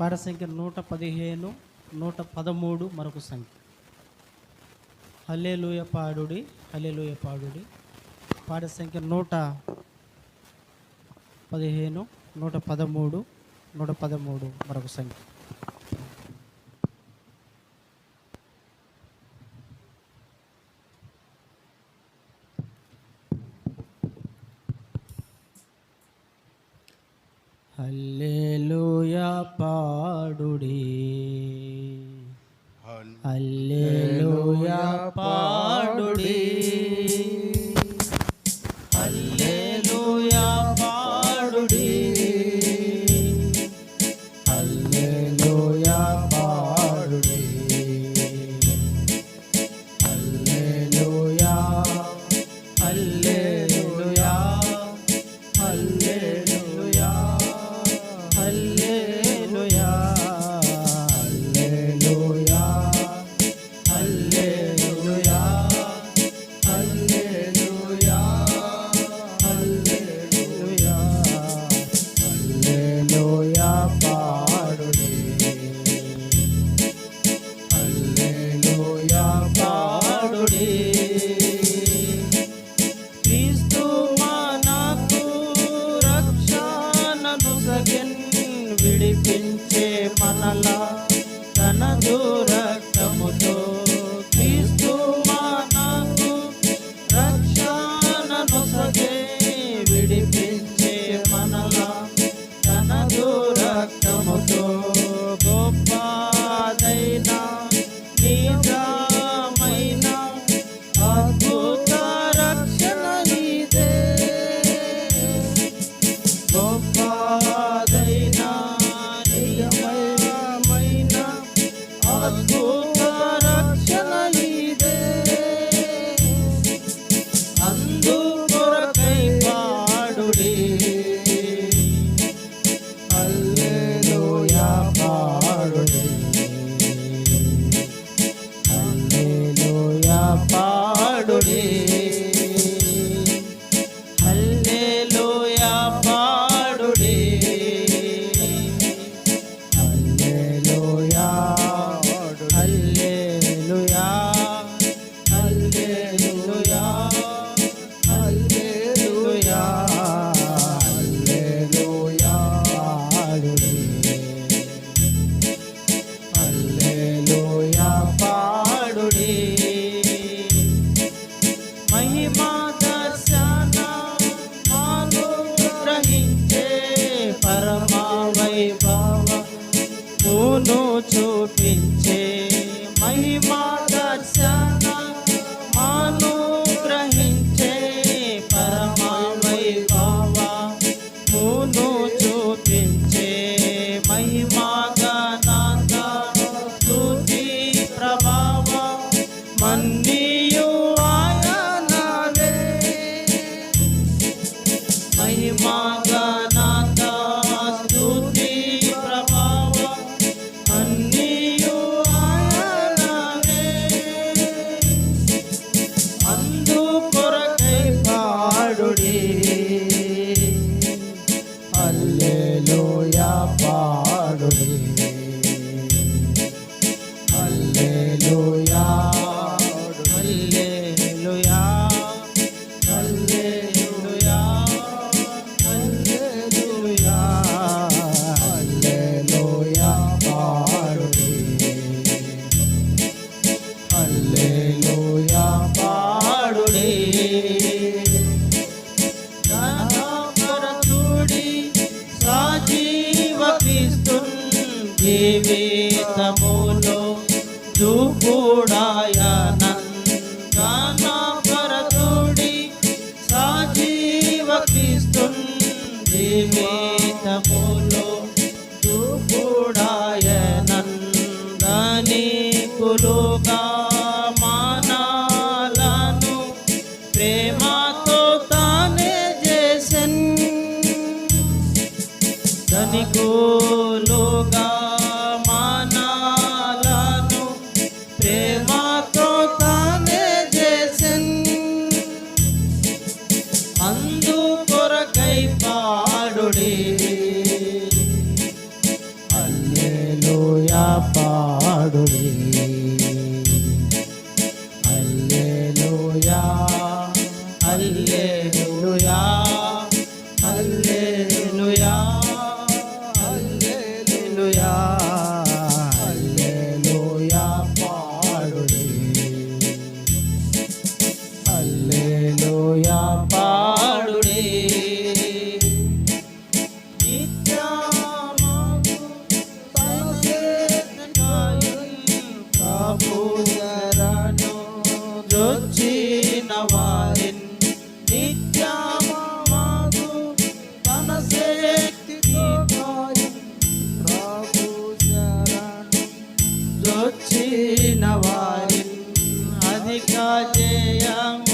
పాట సంఖ్య నూట పదిహేను నూట పదమూడు మరొక సంఖ్య. హలేలుయ పాడుడి హలేలుయ పాడుడి. పాట సంఖ్య నూట పదిహేను నూట పదమూడు నూట పదమూడు మరొక సంఖ్య. హల్లేలుయా పా I Sandor. Hallelujah. ঘোড়ায় യേശുവോടെ അല്ലേലോയ പാടുവേ బాబులను జొచ్చిన వారిని నిత్యమాకు తన శక్తితో ప్రభులను జొచ్చిన వారిని అధిక జయము